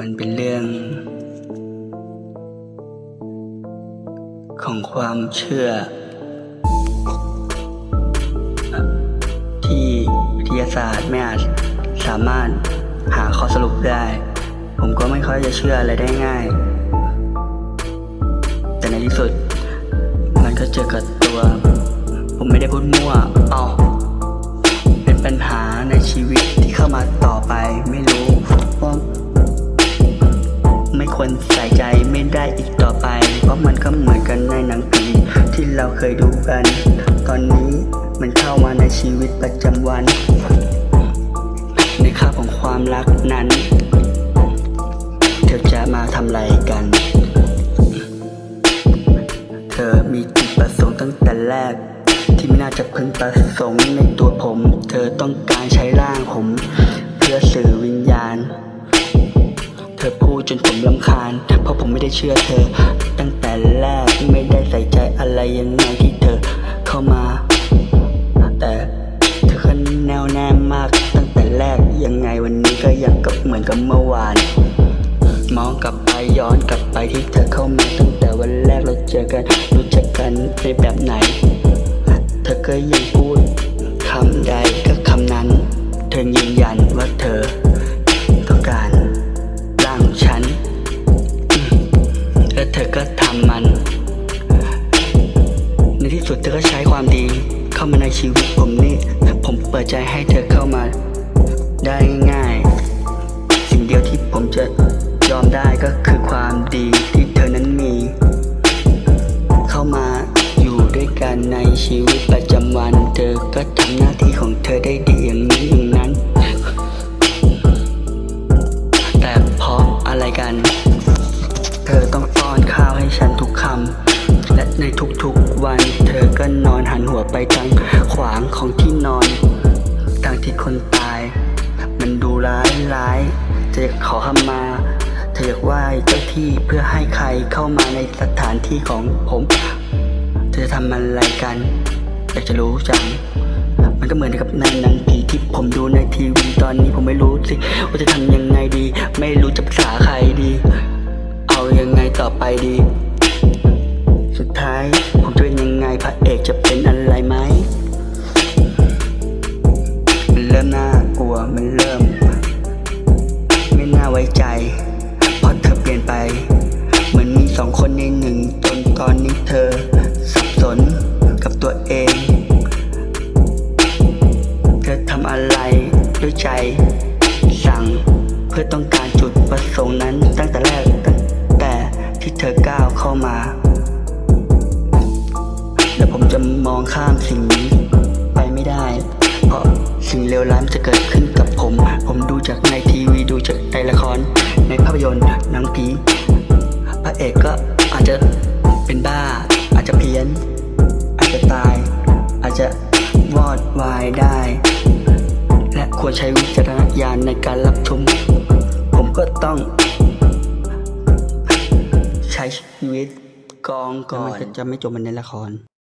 มันเป็นเรื่อง ของความเชื่อ ที่วิทยาศาสตร์ไม่อาจสามารถหาข้อสรุปได้ ผมก็ไม่ค่อยจะเชื่ออะไรได้ง่าย แต่ในที่สุด มันก็เจอกับตัว ผมไม่ได้พูดมั่วเอาเป็นปัญหาในชีวิตที่เข้ามาต่อไปไม่รู้ ควรใส่ใจไม่ได้อีกต่อไป เพราะมันก็เหมือนกันในหนังผีที่เราเคยดูกัน ตอนนี้มันเข้ามาในชีวิตประจำวัน ในคาของความรักนั้นเธอจะมาทำไรกัน เธอมีจุดประสงค์ตั้งแต่แรก ที่ไม่น่าจะพึงประสงค์ในตัวผม เธอต้องการใช้ร่างผม เพื่อสื่อวิญญาณ ลำคาญ เพราะผมไม่ได้เชื่อเธอ ตั้งแต่แรกไม่ได้ใส่ใจอะไรยังไงที่เธอเข้ามา แต่เธอก็แนวแน่มาก ตั้งแต่แรกยังไงวันนี้ก็ยังกับเหมือนกับเมื่อวาน มองกลับไปย้อนกลับไปที่เธอเข้ามาตั้งแต่วันแรกเราเจอกันรู้จักกันในแบบไหน เธอก็ยังพูดคำใดก็คำนั้น เธอยืนยันว่าเธอต้องการ ก็ทำมัน ในที่สุดเธอก็ใช้ความดีเข้ามาในชีวิตผมนี่ ผมเปิดใจให้เธอเข้ามา ได้ง่าย สิ่งเดียวที่ผมจะยอมได้ก็คือความดีที่เธอนั้นมี เข้ามาอยู่ด้วยกันในชีวิตประจำวัน เธอก็ทำหน้าที่ของเธอได้ดีอย่างนี้อย่างนั้น แต่เพราะอะไรกัน เธอต้อง ในทุกๆวัน เธอก็นอนหันหัวไปทางขวางของที่นอน ทางที่คนตาย มันดูร้ายร้ายเธอยากขอขมาเธออยากไหว้เจ้าที่เพื่อให้ใครเข้ามาในสถานที่ของผม เธอจะทำอะไรกันอยากจะรู้จังมันก็เหมือนกับในหนังผีที่ผมดูในทีวีตอนนี้ผมไม่รู้สิว่าจะทำยังไงดี ไม่รู้จะปรึกษาใครดี เอายังไงต่อไปดี อนมีสองคนในหนึ่งจนตอนนี้เธอ สับสนกับตัวเอง เธอทำอะไรด้วยใจ สั่งเพื่อต้องการจุดประสงค์นั้นตั้งแต่แรกตั้งแต่ที่เธอก้าวเข้ามา และผมจะมองข้ามสิ่งนี้ไปไม่ได้ เพราะสิ่งเลวร้ายจะเกิดขึ้นกับผม ผมดูจากในทีวีดูจากในละคร ในภาพยนตร์หนังผี พระเอกก็อาจจะเป็นบ้า อาจจะเพี้ยน อาจจะตาย อาจจะวอดวายได้ และควรใช้วิจารณญาณในการรับชมผมก็ต้องใช้ชีวิตกองก่อนจะไม่จบมันในละคร